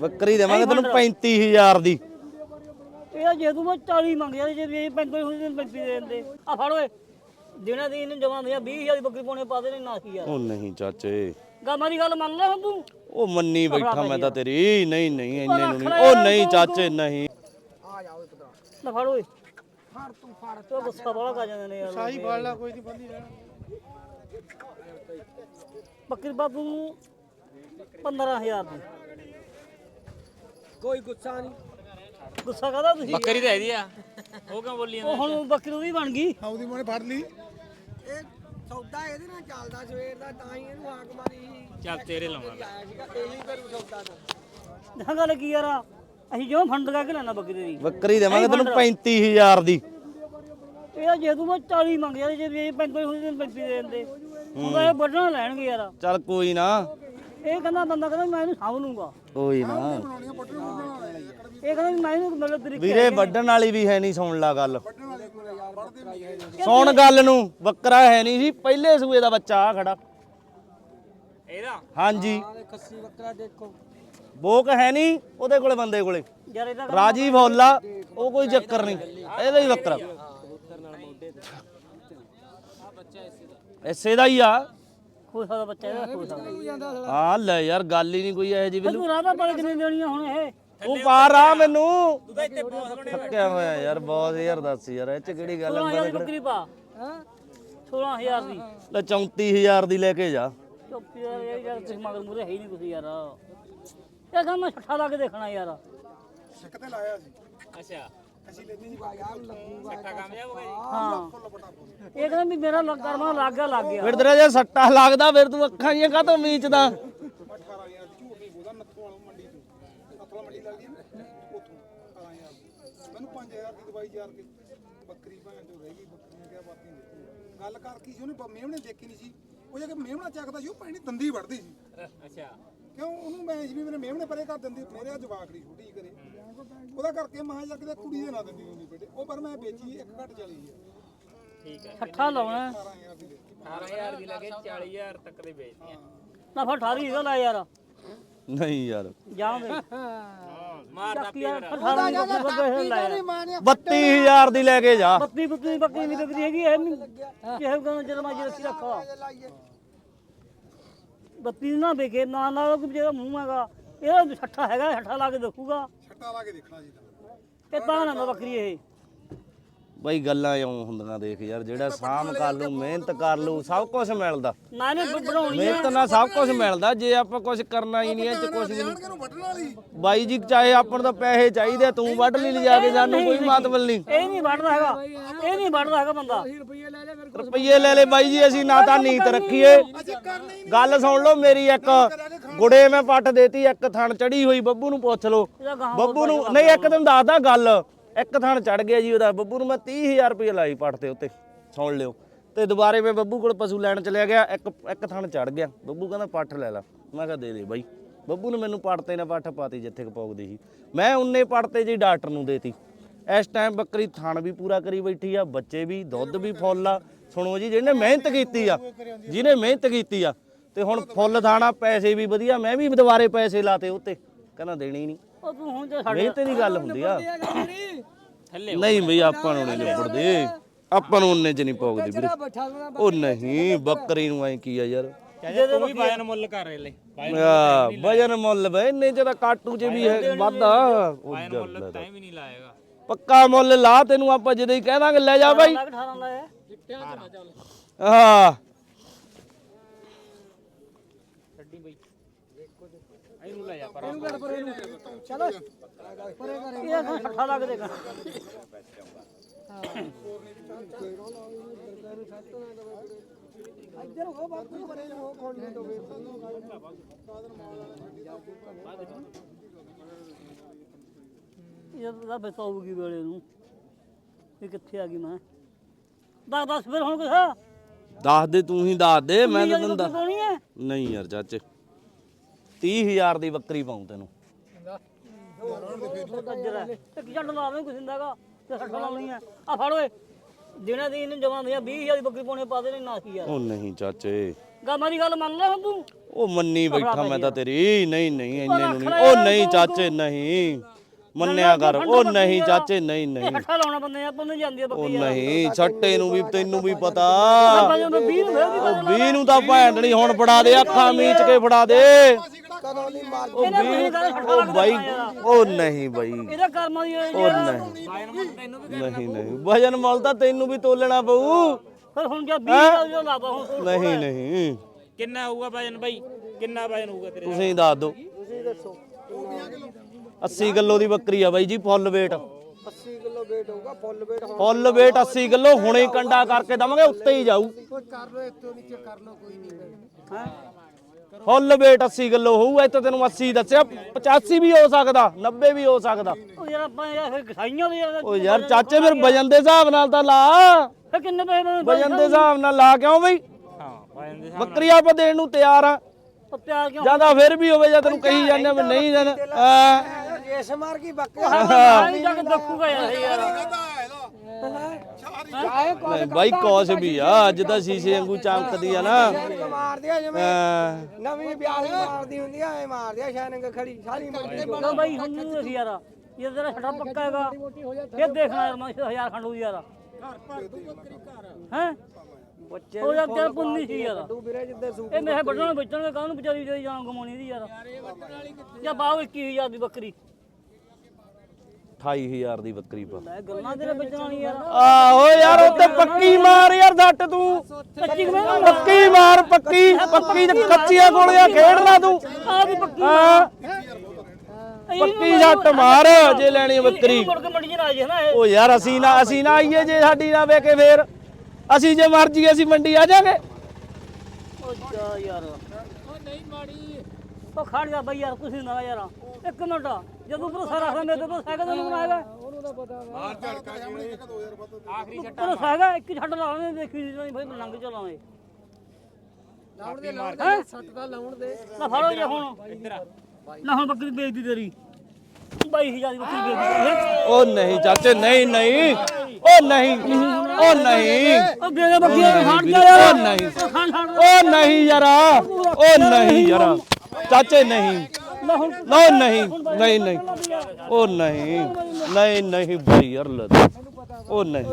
ਬੱਕਰੀ ਦੇਵਾਂਗੇ ਤੈਨੂੰ 35000 ਦੀ। ਇਹ ਜੇ ਤੂੰ ਮੈਂ 40 ਮੰਗ ਜੇ ਇਹ 35 ਹੁੰਦੇ ਤੇ 35 ਦੇ ਦਿੰਦੇ। ਆ ਫੜ ਓਏ ਦਿਨਾਂ ਦੀ ਇਹਨੂੰ ਜਮਾਂ ਦੀਆਂ 20000 ਦੀ ਬੱਕਰੀ ਪਾਉਣੇ ਪਾ ਦੇ ਨਾ ਕੀ ਯਾਰ। ਉਹ ਨਹੀਂ ਚਾਚੇ। ਗਾ ਮੇਰੀ ਗੱਲ ਮੰਨ ਲੈ ਹੁਣ ਤੂੰ। ਉਹ ਮੰਨੀ ਬੈਠਾ ਮੈਂ ਤਾਂ ਤੇਰੀ। ਨਹੀਂ ਨਹੀਂ ਇੰਨੇ ਨੂੰ ਨਹੀਂ। ਉਹ ਨਹੀਂ ਚਾਚੇ ਨਹੀਂ। ਲੈ ਫੜ ਓਏ। ਫੜ ਤੂੰ ਫੜ ਤੂੰ ਗੁੱਸਾ ਬੜਾ ਕਰ ਜਾਂਦੇ ਨੇ ਯਾਰ। ਸਾਈ ਫੜ ਲੈ ਕੋਈ ਨਹੀਂ ਬੰਦੀ ਬੱਕਰੀ ਬਾਬੂ ਨੂੰ 15000 ਦੀ। ਕੋਈ ਗੁੱਸਾ ਨਹੀਂ। ਗੁੱਸਾ ਕਾਹਦਾ ਤੁਸੀਂ? ਬੱਕਰੀ ਤਾਂ ਇਹਦੀ ਆ। ਉਹ ਕਿਉਂ ਬੋਲੀ ਉਹ ਹੁਣ ਬੱਕਰੀ ਉਹਦੀ ਬਣ ਗਈ। ਆਉਦੀ ਮੋਨੇ ਫੜ ਲਈ। ਇਹ ਸੌਦਾ ਇਹਦੇ ਨਾਲ ਚੱਲਦਾ ਸਵੇਰ ਦਾ ਤਾਂ ਹੀ ਇਹਨੂੰ ਹਾਕ ਮਾਰੀ। ਚੱਲ ਤੇਰੇ ਲਾਉਣਾ। ਆਇਆ ਸੀਗਾ ਇਹੀ ਕਰੂ ਸੌਦਾ ਤਾਂ। ਨਾ ਗੱਲ ਕੀ ਯਾਰ ਅਸੀਂ ਜਿਉਂ ਫੰਡ ਲਗਾ ਕੇ ਲੈਣਾ ਬੱਕਰੀ ਦੀ। ਬੱਕਰੀ ਦੇਵਾਂਗੇ ਤੈਨੂੰ 35000 ਦੀ। ਇਹ ਜੇ ਤੂੰ ਮੈਂ 40 ਮੰਗ ਜਾਂਦੇ ਜੇ ਇਹ 35 ਹੁੰਦੇ ਤੇ 35 ਦੇ ਦਿੰਦੇ। ਹੁਣ ਇਹ ਵੱਢਣਾ ਲੈਣਗੇ ਯਾਰ। ਚੱਲ ਕੋਈ ਨਾ। ਇਹ ਕਹਿੰਦਾ ਬੰਦਾ ਕਹਿੰਦਾ ਮੈਂ ਇਹਨੂੰ ਸਾਂਭ ਲੂੰਗਾ। ਕੋਈ ਨਾ। ਇਹ ਕਹਿੰਦਾ ਵੀ ਮੈਂ ਇਹਨੂੰ ਮਤਲਬ ਤਰੀਕੇ ਵੀਰੇ ਵੱਢਣ ਵਾਲੀ ਵੀ ਹੈ ਨਹੀਂ ਸੁਣ ਲਾ ਗੱਲ। ਸੁਣ ਗੱਲ ਨੂੰ ਬੱਕਰਾ ਹੈ ਨਹੀਂ ਸੀ ਪਹਿਲੇ ਸੂਏ ਦਾ ਬੱਚਾ ਆ ਖੜਾ। ਇਹਦਾ? ਹਾਂਜੀ। ਖੱਸੀ ਬੱਕਰਾ ਦੇਖੋ। ਬੋਕ ਹੈ ਨਹੀਂ ਉਹਦੇ ਕੋਲੇ ਬੰਦੇ ਕੋਲੇ। ਯਾਰ ਇਹਦਾ ਰਾਜੀ ਫੌਲਾ ਉਹ ਕੋਈ ਚੱਕਰ ਨਹੀਂ ਇਹਦਾ ਹੀ ਬੱਕਰਾ। ਐਸੇ ਦਾ ਹੀ ਆ। ਹੋ ਸਕਦਾ ਬੱਚਾ ਇਹਦਾ ਹੋ। ਸਕਦਾ ਹਾਂ ਲੈ ਯਾਰ ਗੱਲ ਹੀ ਨਹੀਂ ਕੋਈ ਇਹੋ ਜੀ ਫਿਰ ਤੂੰ ਰਾਧਾ ਪਾ ਕਿੰਨੇ ਦੇਣੀਆਂ ਹੁਣ ਇਹ। ਤੂੰ ਪਾਰ ਆ ਮੈਨੂੰ। ਥੱਕਿਆ ਹੋਇਆ ਯਾਰ ਬਹੁਤ ਯਾਰ ਦੱਸ ਯਾਰ ਇਹ ਚ ਕਿਹੜੀ ਗੱਲ 16000 ਆ ਦੀ ਬੱਕਰੀ ਪਾ। ਹਾਂ। 16000 ਦੀ। ਲੈ 34000 ਦੀ ਲੈ ਕੇ ਜਾ। ਚੁੱਪ ਯਾਰ ਇਹ ਯਾਰ ਤੁਸੀਂ ਮਗਰ ਮੂਰੇ ਹੈ ਹੀ ਨਹੀਂ ਕੁਛ ਯਾਰ। ਇਹ ਕੰਮ ਮੈਂ ਛੱਠਾ ਲਾ ਕੇ ਦੇਖਣਾ ਯਾਰ। ਸਿੱਕ ਤੇ ਲਾਇਆ ਸੀ। ਅੱਛਾ। ਹੋ ਗਿਆ ਜੀ। ਹਾਂ। ਇਹ ਕਹਿੰਦਾ ਵੀ ਮੇਰਾ ਲੱਗ ਕਰਮਾ ਲੱਗ ਗਿਆ ਲੱਗ ਗਿਆ। ਫਿਰ ਤੇਰਾ ਜੇ ਸੱਟਾ ਲੱਗਦਾ ਫਿਰ ਤੂੰ ਅੱਖਾਂ ਜੀਆਂ ਕਾਹਤੋਂ ਮੀਚਦਾ? 18000 ਦੀ ਝੂਠੀ ਬੋਦਾ ਨੱਥੋਂ ਵਾਲੋਂ ਮੰਡੀ ਤੋਂ। ਨੱਥੋਂ ਮੰਡੀ ਲੱਗਦੀ ਹੈ ਨਾ ਉੱਥੋਂ 18000 ਮੈਨੂੰ 5000 ਦੀ ਦਵਾਈ ਯਾਰ ਕੇ ਬੱਕਰੀ ਭਾਂ ਜੋ ਰਹਿ ਗਈ ਬੱਕਰੀ ਨੇ ਕਿਹਾ ਬਾਤੀ ਨਹੀਂ ਗੱਲ ਕਰ ਕੀ ਸੀ ਉਹਨੇ ਮੇਮਣੇ ਦੇਖੀ ਨਹੀਂ ਸੀ। ਉਹ ਜੇ ਕਿ ਮੇਮਣਾ ਚੱਕਦਾ ਸੀ ਉਹ ਪੈਣੀ ਦੰਦੀ ਵੜਦੀ ਸੀ। ਅੱਛਾ। ਕਿਉਂ? ਉਹਨੂੰ ਮੈਂ ਜਿਵੇਂ ਮੇਰੇ ਮੇਮਣੇ ਪਰੇ ਕਰ ਦਿੰਦੀ ਮੇਰੇ ਆ ਜਵਾਕੜੀ ਛੋਟੀ ਕਰੇ ਉਹਦਾ ਕਰਕੇ ਮਾਂ ਜਾ ਕੇ ਕੁੜੀ ਦੇ ਨਾ ਦਿੰਦੀ ਹੁੰਦੀ ਬੇਟੇ। ਉਹ ਪਰ ਮੈਂ ਵੇਚੀ ਇੱਕ ਘੱਟ ਚਲੀ ਗਈ ਠੀਕ ਹੈ ਛੱਠਾ ਲਾਉਣਾ। 18000 ਦੀ ਵੇਚੀ 18000 ਦੀ ਲੱਗੇ 40000 ਤੱਕ ਦੇ ਵੇਚਦੀਆਂ ਨਾ ਫਿਰ 18 ਇਹਦਾ ਲੈ ਯਾਰ। ਨਹੀਂ ਯਾਰ। ਜਾਓਗੇ ਮਾਰ ਚੱਕ ਯਾਰ 18 ਦੀ ਬੱਕਰੀ ਬੱਕਰੀ ਲੈ ਯਾਰ। 32000 ਦੀ ਲੈ ਕੇ ਜਾ। ਬੁੱਤੀ ਬੱਕਰੀ ਨਹੀਂ ਵਿਕਦੀ ਹੈਗੀ ਇਹ ਨਹੀਂ। ਕਿਸੇ ਨੂੰ ਜਦੋਂ ਮੈਂ ਰੱਖੀ ਰੱਖਾ। ਬੱਤੀ ਨਾ ਵਿਕੇ ਨਾ ਨਾ ਉਹ ਜਿਹੜਾ ਮੂੰਹ ਹੈਗਾ ਇਹਦਾ ਛੱਠਾ ਹੈਗਾ ਛੱਠਾ ਲਾ ਕੇ ਦੇਖੂਗਾ। ਛੱਟਾ ਲਾ ਕੇ ਦੇਖਣਾ ਜੀ। ਤਾਂ ਇਹ ਨਾ ਬੱਕਰੀ ਇਹ। ਬਈ ਗੱਲਾਂ ਇਉਂ ਹੁੰਦੀਆਂ ਦੇਖ ਯਾਰ ਜਿਹੜਾ ਸਾਮ ਕਰ ਲੂ ਮਿਹਨਤ ਕਰ ਲੂ ਸਭ ਕੁਝ ਮਿਲਦਾ। ਨਾ ਇਹਨੇ ਬ- ਬਣਾਉਣੀ ਹੈ ਮਿਹਨਤ ਨਾਲ ਸਭ ਕੁਝ ਮਿਲਦਾ ਜੇ ਆਪਾਂ ਕੁਝ ਕਰਨਾ ਹੀ ਨਹੀਂ ਇਹ ਚ ਕੁਝ ਨਹੀਂ। ਇਹਨੂੰ ਵੱਢਣ ਵਾਲੀ। ਬਾਈ ਜੀ ਚਾਹੇ ਆਪਾਂ ਨੂੰ ਤਾਂ ਪੈਸੇ ਚਾਹੀਦੇ ਤੂੰ ਵੱਢ ਲਈ ਲਿਜਾ ਕੇ ਸਾਨੂੰ ਕੋਈ ਮਤਲਬ ਨਹੀਂ ਇਹ ਨਹੀਂ ਵੜਦਾ ਹੈਗਾ। ਇਹ ਨਹੀਂ ਵੜਦਾ ਹੈਗਾ ਬੰਦਾ। ਰੁਪਏ ਲੈ ਲੈ ਮੇਰੇ ਰੁਪਈਏ ਲੈ ਲੈ ਬਾਈ ਜੀ ਅਸੀਂ ਨਾ ਤਾਂ ਨੀਤ ਰੱਖੀਏ। ਗੱਲ ਸੁਣ ਲਓ ਮੇਰੀ ਇੱਕ ਗੁੜੇ ਮੈਂ ਪੱਟ ਦੇਤੀ ਇੱਕ ਥਣ ਚੜੀ ਹੋਈ ਬੱਬੂ ਨੂੰ ਪੁੱਛ ਲਓ। ਇਹਦਾ ਗਾਹਾਂ ਬੱਬੂ ਨੂੰ ਨਹੀਂ ਇੱਕ ਦਿਨ ਦੱਸਦਾ ਗੱਲ। ਇੱਕ ਥਣ ਚੜ ਗਿਆ ਜੀ ਉਹਦਾ ਬੱਬੂ ਨੂੰ ਮੈਂ 30000 ਰੁਪਏ ਲਾਈ ਪੱਟ ਤੇ ਉੱਤੇ, ਸੁਣ ਲਿਓ। ਤੇ ਦੁਬਾਰੇ ਮੈਂ ਬੱਬੂ ਕੋਲ ਪਸ਼ੂ ਲੈਣ ਚਲਿਆ ਗਿਆ, ਇੱਕ ਇੱਕ ਥਣ ਚੜ ਗਿਆ। ਬੱਬੂ ਕਹਿੰਦਾ ਪੱਠ ਲੈ ਲੈ। ਮੈਂ ਕਿਹਾ ਦੇ ਦੇ ਬਾਈ। ਬੱਬੂ ਨੇ ਮੈਨੂੰ ਪੱਟ ਤੇ ਨਾ ਪੱਠ ਪਾਤੀ ਜਿੱਥੇ ਕਪੌਗਦੀ ਸੀ। ਮੈਂ ਉਨੇ ਪੱਟ ਤੇ ਜੀ ਡਾਕਟਰ ਨੂੰ ਦੇਤੀ। ਇਸ ਟਾਈਮ ਬੱਕਰੀ ਥਾਣ ਵੀ ਪੂਰਾ ਕਰੀ ਬੈਠੀ ਆ, ਬੱਚੇ ਵੀ, ਦੁੱਧ ਵੀ ਫੁੱਲ ਆ। ਸੁਣੋ ਜੀ, ਜਿਹਨੇ ਮਿਹਨਤ ਕੀਤੀ ਆ, ਜਿਹਨੇ ਮਿਹਨਤ ਕੀਤੀ ਆ। ਤੇ ਹੁਣ ਫੁੱਲ ਥਾਣਾ ਪੈਸੇ ਵੀ ਵਧੀਆ, ਮੈਂ ਵੀ ਦੁਬਾਰੇ ਪੈਸੇ ਲਾਤੇ ਉੱਤੇ। ਕਹਿੰਦਾ ਦੇਣੇ ਨਹੀਂ। ਉਹ ਤੂੰ ਹੁਣ ਤੇ ਛੱਡ ਮਿਹਨਤ ਦੀ ਗੱਲ ਹੁੰਦੀ ਆ। ਥੱਲੇ ਨਹੀਂ ਬਈ ਆਪਾਂ ਨੂੰ ਨਹੀਂ ਨਿਬੜਦੇ। ਆਪਾਂ ਨੂੰ ਉਹਨੇ ਚ ਨਹੀਂ ਪੌਗਦੀ ਵੀਰੇ। ਬੱਠਾ ਹੋਣਾ ਉਹ ਨਹੀਂ ਬੱਕਰੀ ਨੂੰ ਐ ਕੀ ਆ ਯਾਰ? ਚਾਹੇ ਤੂੰ ਵੀ ਵਜਨ ਮੁੱਲ ਕਰ ਲੈ ਆ ਵਜਨ ਮੁੱਲ ਬਈ ਇੰਨੇ ਚ ਤਾਂ ਕਾਟੂ ਚ ਵੀ ਹੈ ਵਾਧਾ। ਉਹ ਵਜਨ ਗੱਲ ਮੁੱਲ ਆ। ਤਾਂ ਵੀ ਨਹੀਂ ਲਾਏਗਾ। ਪੱਕਾ ਮੁੱਲ ਲਾ ਤੈਨੂੰ ਆਪਾਂ ਜਦੋਂ ਹੀ ਕਹਿ ਦਾਂਗੇ ਲੈ ਜਾ ਬਾਈ। ਲੱਗ 18 ਲਾਇਆ? ਹਾਂ ਛੱਡੀ ਬਈ ਇਹਨੂੰ ਲੈ ਜਾ ਪਰ ਇਹ ਤਾਂ ਛੱਠਾ ਲਾ ਕੇ ਦੇਖਣਾ ਇੱਧਰ ਹੋ ਬਾਪੂ ਪਰੇ ਹੋ ਕੋਣ ਨਹੀਂ ਦੋਵੇ ਇਹ ਤਾਂ ਬਤਾਊਗੀ ਵੇਲੇ ਨੂੰ। ਇਹ ਕਿੱਥੇ ਆ ਗਈ ਮੈਂ? ਦੱਸ ਦੱਸ ਫਿਰ ਹੁਣ ਕੁਛ। ਦੱਸ ਦੇ ਤੂੰ ਹੀ ਦੱਸ ਦੇ ਮੈਂ ਤਾਂ ਤੈਨੂੰ ਦੱਸ ਨਹੀਂ ਯਾਰ ਚਾਚੇ। 30000 ਦੀ ਬੱਕਰੀ ਪਾਉਂ ਤੈਨੂੰ। ਗੱਜਰ ਇੱਕ ਜੱਟ ਲਾ ਕੁਛ ਹੁੰਦਾਗਾ ਤੇ ਸੱਠਾ ਲਾ ਲਈ ਆ ਫੜ ਓਏ ਦਿਨਾਂ ਦੀ ਇਹਨੂੰ ਜਮਾਂ ਦੀਆਂ 20000 ਦੀ ਬੱਕਰੀ ਪਾਉਣੇ ਪਾ ਦੇਣੇ ਨਾ ਕੀ ਯਾਰ ਉਹ ਨਹੀਂ ਚਾਚੇ। ਗਾ ਮੇਰੀ ਗੱਲ ਮੰਨ ਲੈ ਹੁਣ ਤੂੰ ਉਹ ਮੰਨੀ ਬੈਠਾ ਮੈਂ ਤਾਂ ਤੇਰੀ। ਨਹੀਂ ਨਹੀਂ, ਇੰਨੇ ਨੂੰ ਨਹੀਂ। ਉਹ ਨਹੀਂ ਚਾਚੇ, ਨਹੀਂ। ਮੰਨਿਆ ਕਰ। ਉਹ ਨਹੀਂ ਚਾਚੇ ਨਹੀਂ ਨਹੀਂ। ਇਕੱਠਾ ਲਾਉਣਾ ਬੰਦੇ ਆਪਾਂ ਨੂੰ ਜਾਂਦੀ ਆ ਉਹ ਬੱਕਰੀ ਨਹੀਂ ਛੱਟੇ ਨੂੰ ਵੀ ਤੈਨੂੰ ਵੀ ਪਤਾ। 20 ਨੂੰ ਫੇਰ ਵੀ ਨੂੰ ਤਾਂ ਭੈਣ ਨਹੀਂ ਹੁਣ ਫੜਾ ਦੇ ਅੱਖਾਂ ਮੀਚ ਕੇ ਫੜਾ ਦੇ। ਕਦੋਂ ਦੀ ਮਾਰ ਉਹ ਇਹਨੇ ਤੁਸੀਂ ਬਾਈ ਉਹ ਨਹੀਂ ਬਾਈ। ਇਹਦਾ ਕਰਮਾਂ ਦੀ ਉਹ ਨਹੀਂ। ਨਹੀਂ ਨਹੀਂ। ਵਜਨ ਮੁੱਲ ਤਾਂ ਤੈਨੂੰ ਵੀ ਤੋਲਣਾ ਪਊ। ਫਿਰ ਹੁਣ ਜੇ 20000 ਜੋ ਲਾਦਾ ਹੁਣ ਨਹੀਂ ਨਹੀਂ। ਕਿੰਨਾ ਹੋਊਗਾ ਵਜਨ ਬਾਈ? ਕਿੰਨਾ ਵਜਨ ਹੋਊਗਾ ਤੇਰੇ ਤੁਸੀਂ ਦੱਸ ਦਿਓ। 80 ਕਿਲੋ ਦੀ ਬੱਕਰੀ ਆ ਬਾਈ ਜੀ ਫੁੱਲ weight 80 ਕਿਲੋ weight ਹੋਊਗਾ full weight full weight 80 kilo ਹੁਣੇ ਹੀ ਕੰਡਾ ਕਰਕੇ ਦਵਾਂਗੇ ਉੱਤੇ ਹੀ ਜਾਊ। ਕੋਈ ਕਰ ਲੋ ਇੱਥੋਂ ਨੀਚੇ ਕਰ ਲੋ ਕੋਈ ਨਹੀਂ ਫੁੱਲ weight 80 ਕਿਲੋ ਹੋਊਗਾ ਇੱਥੇ ਤੈਨੂੰ 80 ਦੱਸਿਆ 85 ਵੀ ਹੋ ਸਕਦਾ 90 ਵੀ ਹੋ ਸਕਦਾ। ਉਹ ਯਾਰ ਆਪਾਂ ਯਾਰ ਫਿਰ ਕਸਾਈਆਂ ਦੇ ਯਾਰ। ਓ ਯਾਰ ਚਾਚੇ ਫਿਰ ਵਜਨ ਦੇ ਹਿਸਾਬ ਨਾਲ ਤਾਂ ਲਾ। ਫਿਰ ਕਿੰਨੇ ਪੈਸੇ ਦੇ ਵਜਨ ਦੇ ਹਿਸਾਬ ਨਾਲ ਲਾ ਕਿਉਂ ਬਈ? ਹਾਂ ਵਜਨ ਦੇ ਬੱਕਰੀ ਆਪਾਂ ਦੇਣ ਨੂੰ ਤਿਆਰ ਆ। ਪਿਆਰ ਕਿਉਂ? ਜ਼ਿਆਦਾ ਫਿਰ ਵੀ ਹੋਵੇ ਜਾਂ ਤੈਨੂੰ ਕਹੀ ਜਾਂਦੇ ਨਹੀਂ ਦੇਣਾ। ਰੇਸ ਮਾਰ ਕੀ ਬੱਕਰੀ ਨਹੀਂ ਜਾ ਕੇ ਦੱਸੂਗਾ ਯਾਰ। ਇਹ ਯਾਰ ਨਹੀਂ ਬਾਈ ਕੌਸ ਵੀ ਆ ਅੱਜ ਤਾਂ ਸ਼ੀਸ਼ੇ ਵਾਂਗੂ ਚਮਕਦੀ ਆ ਨਾ। ਮਾਰਦੀ ਆ ਜਿਵੇਂ ਨਵੀਂ ਵਿਆਹ ਮਾਰਦੀ ਹੁੰਦੀ ਆ ਐ ਮਾਰਦੀ ਆ ਸ਼ਾਨੰਗ ਖੜੀ ਸਾਰੀ ਮਾਰਦੀ ਲੋ ਬਾਈ ਹੁਣ ਨੂੰ ਅਸੀਂ ਯਾਰ ਇਹ ਤੇਰਾ ਛੱਡਾ ਪੱਕਾ ਹੈਗਾ। ਫਿਰ ਦੇਖਣਾ ਯਾਰ ਮੈਂ 1000 ਖੰਡੂ ਯਾਰ। ਹੈ ਬੱਚੇ ਉਹ ਯਾਰ ਤੇਰਾ ਪੁੰਨੀ ਸੀ ਯਾਰ। ਤੂੰ ਵੀਰੇ ਜਿੱਦੇ ਸੂ ਇਹ ਮੇਰੇ ਵੱਢਣ ਵੇਚਣਗੇ ਕਾਹਨੂੰ ਵਿਚਾਰੀ ਵਿਚਾਰੀ ਜਾਨ ਕਮਾਉਣੀ ਦੀ ਯਾਰ? ਜਾਂ ਬਾਹ 21000 ਦੀ ਬੱਕਰੀ। 28000 ਦੀ ਬੱਕਰੀ ਪਾ। ਲੈ ਗੱਲਾਂ ਤੇਰੇ ਵਾਲੀ ਯਾਰ ਆਹੋ ਯਾਰ ਉੱਤੇ ਪੱਕੀ ਮਾਰ ਯਾਰ ਜੱਟ ਤੂੰ। ਕੱਚੀ ਕਿਵੇਂ ਪੱਕੀ ਮਾਰ ਪੱਕੀ ਪੱਕੀ ਤੇ ਕੱਚੀਆਂ ਗੋਲੀਆਂ ਖੇਡ ਲਾ ਤੂੰ। ਆ ਵੀ ਪੱਕੀ ਹਾਂ। ਪੱਕੀ ਜੱਟ ਮਾਰ ਜੇ ਲੈਣੀ ਬੱਕਰੀ। ਮੁੜ ਕੇ ਮੰਡੀ ਚ ਨਾ ਜੇ ਨਾ ਇਹ। ਉਹ ਯਾਰ ਅਸੀਂ ਨਾ ਅਸੀਂ ਨਾ ਆਈਏ ਜੇ ਸਾਡੀ ਨਾ ਵੇਕੇ ਫੇਰ। ਅਸੀਂ ਜੇ ਮਰਜ਼ੀ ਅਸੀਂ ਮੰਡੀ ਆ ਜਾਗੇ। ਉਹ ਜਾ ਯਾਰ ਉਹ ਖੜ ਜਾ ਬਈ ਯਾਰ ਕੁਛ ਨੀ ਨਾ ਯਾਰ। ਇੱਕ ਮਿੰਟ ਜਦੋਂ ਭਰੋਸਾ ਰੱਖਦਾ ਮੇਰੇ ਤੋਂ ਸਾਈਕਲ ਨੂੰ ਬਣਾਏਗਾ? ਉਹਨੂੰ ਤਾਂ ਪਤਾ ਆਖਰੀ ਛੱਟਾ ਭਰੋਸਾ ਹੈਗਾ ਇੱਕ ਛੱਡ ਲਾਉਣੇ ਦੇਖੀ ਨਹੀਂ ਭਾਈ ਲੰਘ ਚਲਾਵੇਂ ਲਾਉਣ ਦੇ ਲਾਉਣ ਦੇ। ਸੱਟ ਦਾ ਲਾਉਣ ਦੇ। ਨਾ ਫੜੋ ਜੇ ਹੁਣ। ਨਾ ਹੁਣ ਬੱਕਰੀ ਵੇਚਦੀ ਤੇਰੀ। 22000 ਦੀ ਬੱਕਰੀ ਵੇਚਦੀ ਉਹ ਨਹੀਂ ਚਾਚੇ ਨਹੀਂ ਨਹੀਂ। ਉਹ ਨਹੀਂ ਉਹ ਨਹੀਂ। ਉਹ ਬੇਗਾ ਬੱਕਰੀ ਹਟ ਜਾ ਯਾਰ। ਉਹ ਨਹੀਂ ਉਹ ਨਹੀਂ ਯਾਰਾ ਉਹ ਨਹੀਂ ਯਾਰਾ। ਚਾਚੇ ਨਹੀਂ। ਨਾ ਨਹੀਂ ਨਹੀਂ ਨਹੀਂ। ਉਹ ਨਹੀਂ ਨਹੀਂ ਨਹੀਂ ਭਾਈ ਯਾਰ ਲੈ। ਉਹ ਨਹੀਂ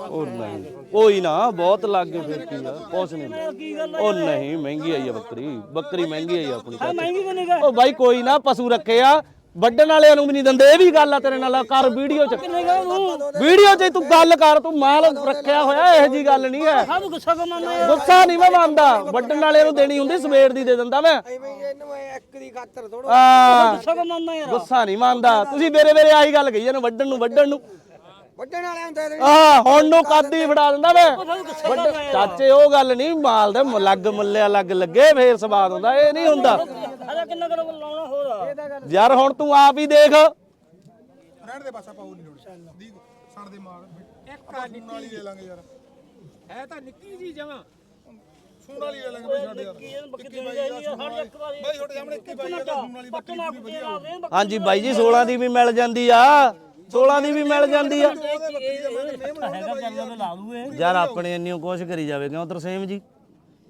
ਉਹ ਨਹੀਂ। ਕੋਈ ਨਾ ਬਹੁਤ ਲੱਗ ਗਏ ਫਿਰ ਕੀ ਆ ਕੁਛ ਨਹੀਂ। ਉਹ ਨਹੀਂ ਮਹਿੰਗੀ ਆਈ ਆ ਬੱਕਰੀ। ਬੱਕਰੀ ਮਹਿੰਗੀ ਆਈ ਆ ਆਪਣੀ ਆ ਮਹਿੰਗੀ ਵੀ ਨਹੀਂ ਗਾ ਉਹ ਬਾਈ ਕੋਈ ਨਾ ਪਸ਼ੂ ਰੱਖੇ ਆ। ਵੱਢਣ ਵਾਲਿਆਂ ਨੂੰ ਵੀ ਨਹੀਂ ਦਿੰਦੇ ਇਹ ਵੀ ਗੱਲ ਆ ਤੇਰੇ ਨਾਲ ਕਰ ਵੀਡੀਓ ਚ। ਵੀਡੀਓ 'ਚ ਤੂੰ ਗੱਲ ਕਰ ਤੂੰ ਮਾਲ ਰੱਖਿਆ ਹੋਇਆ ਇਹੋ ਜੀ ਗੱਲ ਨਹੀਂ ਹੈ। ਸਭ ਗੁੱਸਾ ਗੁੱਸਾ ਨਹੀਂ ਮੈਂ ਮੰਨਦਾ ਵੱਢਣ ਵਾਲਿਆਂ ਨੂੰ ਦੇਣੀ ਹੁੰਦੀ ਸਵੇਰ ਦੀ ਦੇ ਦਿੰਦਾ ਮੈਂ। ਐਵੇਂ ਹੀ ਇਹਨੂੰ ਐ ਇੱਕ ਦੀ ਖਾਤਰ ਥੋੜੋ ਆ ਗੁੱਸਾ ਯਾਰ। ਗੁੱਸਾ ਨਹੀਂ ਮੰਨਦਾ। ਤੁਸੀਂ ਮੇਰੇ ਮੇਰੇ ਆਹੀ ਗੱਲ ਕਹੀ ਜਾਂਦੇ ਵੱਢਣ ਨੂੰ ਵੱਢਣ ਨੂੰ। ਵੱਡਣ ਵਾਲਿਆਂ ਨੂੰ ਦੇ ਦੇ ਆ ਹੁਣ ਨੂੰ ਕਾਦੀ ਫੜਾ ਦਿੰਦਾ ਮੈਂ ਗੁੱਸਾ ਕਰਨਾ ਯਾਰ ਚਾਚੇ ਉਹ ਗੱਲ ਨਹੀਂ ਮਾਲ ਦੇ ਲੱਗ ਮੁੱਲਿਆ ਲੱਗ ਲੱਗੇ ਫੇਰ ਸਵਾਦ ਹੁੰਦਾ ਇਹ ਨਹੀਂ ਹੁੰਦਾ। ਹਜਾ ਕਿੰਨਾ ਕਿਲੋ ਲਾਉਣਾ ਹੋਰ? ਯਾਰ ਹੁਣ ਤੂੰ ਆਪ ਹੀ ਦੇਖ। ਰਹਿਣ ਦੇ ਬਸ ਆਪਾਂ ਉਹ ਨਹੀਂ ਲੋੜ। ਦੀ ਸੜ ਦੇ ਮਾਰ ਇੱਕ ਆ ਨਿੱਕੀ ਵਾਲੀ ਲੈ ਲਾਂਗੇ ਯਾਰ। ਹੈ ਤਾਂ ਨਿੱਕੀ ਜੀ ਜਮਾ ਸੂਣ ਵਾਲੀ ਲੈ ਲਾਂਗੇ ਬਈ ਛੱਡ ਯਾਰ। ਕੀ ਇਹਨੂੰ ਬੱਕਰੀ ਦੇਣੀ ਚਾਹੀਦੀ ਆ ਹਰ ਇੱਕ ਵਾਰੀ ਬਈ ਛੋਟੇ ਸਾਹਮਣੇ ਇੱਕੀ ਬਾਈ ਯਾਰ ਸੂਣ ਵਾਲੀ ਪੱਟ ਮਾਰ ਕੇ ਲਾ ਦੇ ਹਾਂਜੀ ਬਾਈ ਜੀ 16 ਦੀ ਵੀ ਮਿਲ ਜਾਂਦੀ ਆ। 16 ਦੀ ਵੀ ਮਿਲ ਜਾਂਦੀ ਆ। ਹੈਗਾ ਲਾ ਦੂ ਯਾਰ ਆਪਣੇ ਇੰਨੀ ਕੋਸ਼ ਕਰੀ ਜਾਵੇ ਕਿਉਂ ਤਰਸੇਮ ਜੀ?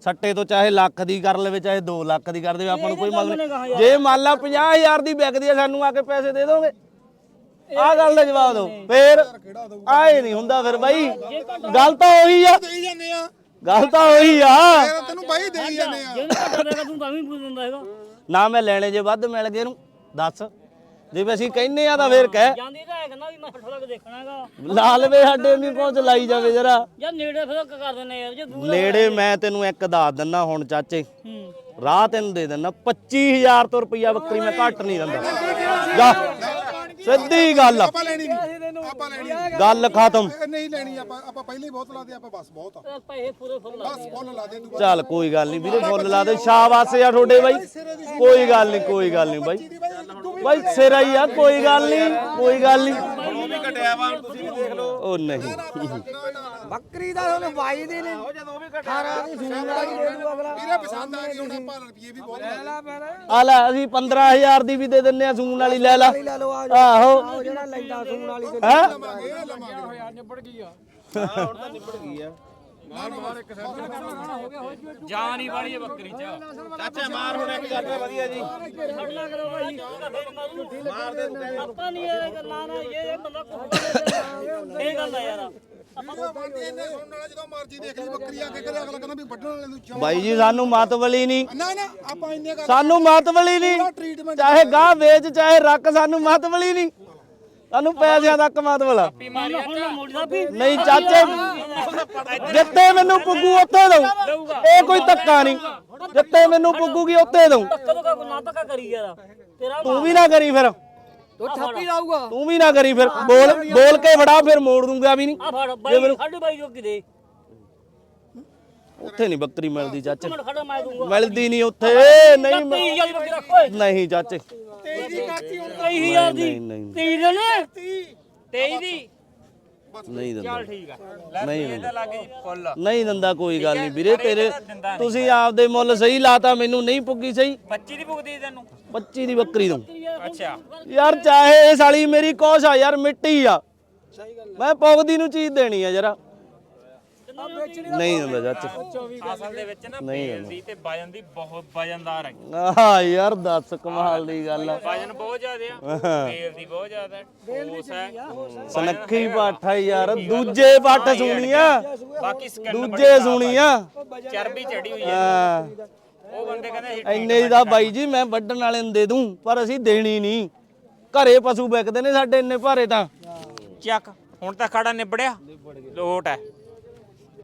ਸੱਟੇ ਤੋਂ ਚਾਹੇ ਲੱਖ ਦੀ ਕਰ ਲਵੇ ਚਾਹੇ 2 ਲੱਖ ਦੀ ਕਰ ਦੇਵੇ ਆਪਾਂ ਨੂੰ ਕੋਈ ਮੰਗ ਨਹੀਂ। ਜੇ ਮੰਨ ਲਾ 50000 ਦੀ ਵਿਕਦੀ ਆ ਸਾਨੂੰ ਆ ਕੇ ਪੈਸੇ ਦੇ ਦੋਗੇ? ਆ ਗੱਲ ਦਾ ਜਵਾਬ ਦਿਓ। ਫੇਰ ਆਏ ਨਹੀਂ ਹੁੰਦਾ ਫਿਰ ਬਾਈ। ਗੱਲ ਤਾਂ ਉਹੀ ਆ। ਦੇਈ ਜਾਂਦੇ ਆ। ਗੱਲ ਤਾਂ ਉਹੀ ਆ। ਤੈਨੂੰ ਬਾਈ ਦੇਈ ਜਾਂਦੇ ਆ। ਜਿਹਨੂੰ ਘੱਟ ਦੇਗਾ ਤੂੰ ਤਾਂ ਵੀ ਪੁੱਛ ਦਿੰਦਾ ਹੈਗਾ। ਨਾ ਮੈਂ ਲੈਣੇ ਜੇ ਵੱਧ ਮਿਲ ਗਏ ਨੂੰ ਦੱਸ। ਜੇ ਵੀ ਅਸੀਂ ਕਹਿੰਨੇ ਆ ਤਾਂ ਫੇਰ ਕਹਿ। ਜਾਂਦੀ ਤਾਂ ਹੈ ਕਹਿੰਦਾ ਵੀ ਮੈਂ ਠੱਠ ਲੱਗ ਦੇਖਣਾ ਹੈਗਾ ਲਾ ਲਵੇ ਸਾਡੇ ਨਹੀਂ ਪਹੁੰਚ ਲਾਈ ਜਾਵੇ ਜਰਾ। ਯਾਰ ਨੇੜੇ ਫਿਰ ਕਰ ਦਿੰਦੇ ਯਾਰ ਜੇ ਦੂਰ ਨੇੜੇ ਮੈਂ ਤੈਨੂੰ ਇੱਕ ਦੱਸ ਦਿੰਨਾ ਹੁਣ ਚਾਚੇ। ਹੂੰ। ਰਾਹ ਤੈਨੂੰ ਦੇ ਦਿੰਦਾ 25000 ਤੋਂ ਰੁਪਈਆ ਬੱਕਰੀ ਮੈਂ ਘੱਟ ਨਹੀਂ ਦਿੰਦਾ। ਜਾ ਸਿੱਧੀ ਗੱਲ ਆ। ਆਪਾਂ ਲੈਣੀ ਨਹੀਂ। ਆਪਾਂ ਲੈਣੀ ਨਹੀਂ। ਗੱਲ ਖਤਮ। ਇਹ ਨਹੀਂ ਲੈਣੀ ਆਪਾਂ ਆਪਾਂ ਪਹਿਲੇ ਹੀ ਬਹੁਤ ਲਾਦੇ ਆਪਾਂ ਬਸ ਬਹੁਤ ਆ। ਇਹ ਪੈਸੇ ਪੂਰੇ ਫੁੱਲ ਲਾ ਬਸ ਫੁੱਲ ਲਾ ਦੇ ਤੂੰ ਚੱਲ ਕੋਈ ਗੱਲ ਨਹੀਂ ਵੀਰੇ ਫੁੱਲ ਲਾ ਦੇ। ਸ਼ਾਬਾਸ਼ ਆ ਤੁਹਾਡੇ ਬਾਈ। ਕੋਈ ਗੱਲ ਨਹੀਂ ਕੋਈ ਗੱਲ ਨਹੀਂ ਬਾਈ। ਬਾਈ ਸਿਰਾ ਹੀ ਆ ਕੋਈ ਗੱਲ ਨਹੀਂ ਕੋਈ ਗੱਲ ਨਹੀਂ ਉਹ ਵੀ ਘਟਿਆ ਵਾ ਤੁਸੀਂ ਦੇਖ ਲਓ। ਉਹ ਨਹੀਂ। ਬੱਕਰੀ ਦਾ ਉਹਨੂੰ ਬਾਈ ਦੀ ਨਹੀਂ ਜਦੋਂ ਵੀ ਘਟਾ ਦੀ ਸੂਣ ਵਾਲੀ ਦੇ ਦੂ ਅਗਲਾ। ਵੀਰੇ ਪਸੰਦ ਆ ਗਈ ਹੁਣ ਆਪਾਂ ਰੁਪਏ ਵੀ ਬਹੁਤ ਲਾ ਲੈ ਪੈਣਾ ਆ ਲੈ ਅਸੀਂ 15000 ਦੀ ਵੀ ਦੇ ਦਿੰਨੇ ਆ ਸੂਣ ਵਾਲੀ ਲੈ ਲਾ। ਲੈ ਲਓ ਆ ਆਹੋ। ਜਿਹੜਾ ਲੈਂਦਾ ਸੂਣ ਵਾਲੀ ਤੇ ਹੈ? ਲਵਾਂਗੇ ਲਵਾਂਗੇ। ਹਾਂ ਹੁਣ ਤਾਂ ਨਿਬੜ ਗਈ ਆ। ਜਾਨ ਹੀ ਵਾਲੀ ਹੈ ਬੱਕਰੀ ਚ। ਚਾਚਾ ਮਾਰ ਹੁਣ ਇੱਕ ਗੱਲ ਵਧੀਆ ਜੀ। ਖੜਨਾ ਕਰੋ ਭਾਈ ਮਾਰ ਦੇ ਤੂੰ। ਆਪਾਂ ਨਹੀਂ ਇਹ ਗੱਲਾਂ ਨਾ ਇਹ ਇਹ ਬੰਦਾ ਕੁੱਤਾ ਇਹ ਗੱਲ ਆ ਯਾਰ। ਆਪਾਂ ਬੰਦੇ ਇਹਨੇ ਸੁਣਨ ਵਾਲਾ ਜਦੋਂ ਮਰਜ਼ੀ ਦੇਖ ਲਈ ਬੱਕਰੀ ਆ ਕੇ ਕਰੇ ਅਗਲਾ ਕਹਿੰਦਾ ਵੀ ਵੱਢਣ ਵਾਲੇ ਨੂੰ ਚੌਂ ਬਾਈ ਜੀ ਸਾਨੂੰ ਮਤਵਲੀ ਨਹੀਂ। ਨਾ ਨਾ ਆਪਾਂ ਇੰਨੇ ਕਰ ਸਾਨੂੰ ਮਤਵਲੀ ਨਹੀਂ। ਚਾਹੇ ਗਾਹ ਵੇਚ ਚਾਹੇ ਰੱਖ ਸਾਨੂੰ ਮਤਵਲੀ ਨਹੀਂ। ਸਾਨੂੰ ਪੈਸਿਆਂ ਦਾ ਕਮਾਤਵਲਾ ਮਾਰੀ ਹੁਣ ਨਾ ਮੋੜੀ ਦਾ ਵੀ ਨਹੀਂ ਚਾਚੇ ਜਿੱਤੇ ਮੈਨੂੰ ਪੁੱਗੂ ਉੱਥੇ ਦਊ। ਇਹ ਕੋਈ ਧੱਕਾ ਨਹੀਂ। ਜਿੱਤੇ ਮੈਨੂੰ ਪੁੱਗੂਗੀ ਉੱਥੇ ਦਊ। ਕਦੋਂ ਕਾ ਨਾ ਧੱਕਾ ਕਰੀ ਯਾਰ ਤੇਰਾ ਤੂੰ ਵੀ ਨਾ ਕਰੀ ਫਿਰ। ਤੂੰ ਠੱਪੀ ਲਾਊਗਾ। ਤੂੰ ਵੀ ਨਾ ਕਰੀ ਫਿਰ। ਬੋਲ ਬੋਲ ਕੇ ਫੜਾ ਫਿਰ ਮੋੜ ਦੂੰਗਾ ਵੀ ਨਹੀਂ। ਫੜ ਬਾਈ ਸਾਡੇ ਬਾਈ ਜੋ ਕਿਦੇ ਉੱਥੇ ਨਹੀਂ ਬੱਕਰੀ ਮਿਲਦੀ ਚਾਚੇ। ਮਿਲਦੀ ਨਹੀਂ ਉੱਥੇ। ਨਹੀਂ ਮਿਲ- 23000 ਦੀ ਬੱਕਰੀ ਰੱਖ ਓਏ ਨਹੀਂ ਚਾਚੇ 23000 ਦੀ। ਨਹੀਂ ਨਹੀਂ 30 ਦੇ ਨੇ 23 ਦੀ? ਨਹੀਂ ਦਿੰਦਾ। ਠੀਕ ਆ। ਨਹੀਂ ਦਿੰਦਾ। ਲੱਗ ਜੀ ਫੁੱਲ। ਨਹੀਂ ਦਿੰਦਾ ਕੋਈ ਗੱਲ ਨਹੀਂ ਵੀਰੇ ਤੇਰੇ ਤੁਸੀਂ ਆਪਦੇ ਮੁੱਲ ਸਹੀ ਲਾਤਾ ਮੈਨੂੰ ਨਹੀਂ ਪੁੱਗੀ ਸਹੀ। 25 ਦੀ ਭੁਗਦੀ ਤੈਨੂੰ? 25 ਦੀ ਬੱਕਰੀ ਦੂੰ ਅੱਛਾ। ਯਾਰ ਚਾਹੇ ਇਹ ਸਾਲੀ ਮੇਰੀ ਕੋਸ਼ ਆ ਯਾਰ ਮਿੱਟੀ ਆ। ਮੈਂ ਪੁੱਗਦੀ ਨੂੰ ਚੀਜ਼ ਦੇਣੀ ਆ ਜਰਾ। ਨਹੀਂ ਦਿੰਦਾ ਚਾਚੇ ਅਸਲ ਦੇ ਵਿੱਚ ਨਾ ਨਹੀਂ ਬੇਲ ਦੀ ਤੇ ਵਜਨ ਦੀ ਬਹੁਤ ਵਜਨਦਾਰ ਹੈ ਆਹ ਯਾਰ ਦੱਸ ਕਮਾਲ ਦੀ ਗੱਲ ਆ। ਵਜਨ ਬਹੁਤ ਜ਼ਿਆਦਾ ਆ। ਦੀ ਬਹੁਤ ਜ਼ਿਆਦਾ। ਹੈ। ਹੈ। ਸਨੱਖੀ ਪਾਠਾ ਯਾਰ। ਦੂਜੇ ਪੱਠ ਸੁਣੀਆਂ। ਬਾਕੀ ਸਕਿਨ ਦੂਜੇ ਸੁਣੀਆਂ। ਚਰਬੀ ਚੜੀ ਹੋਈ ਹੈ ਹਾਂ। ਉਹ ਬੰਦੇ ਕਹਿੰਦੇ ਅਸੀਂ ਇੰਨੇ ਦੀ ਤਾਂ ਬਾਈ ਜੀ ਮੈਂ ਵੱਢਣ ਵਾਲੇ ਨੂੰ ਦੇ ਦੂੰ ਪਰ ਅਸੀਂ ਦੇਣੀ ਨਹੀਂ। ਘਰੇ ਪਸ਼ੂ ਵਿਕਦੇ ਨੇ ਸਾਡੇ ਇੰਨੇ ਭਾਰੇ ਤਾਂ। ਚੱਕ। ਹੁਣ ਤਾਂ ਖੜਾ ਨਿਬੜਿਆ। ਲੋਟ ਹੈ।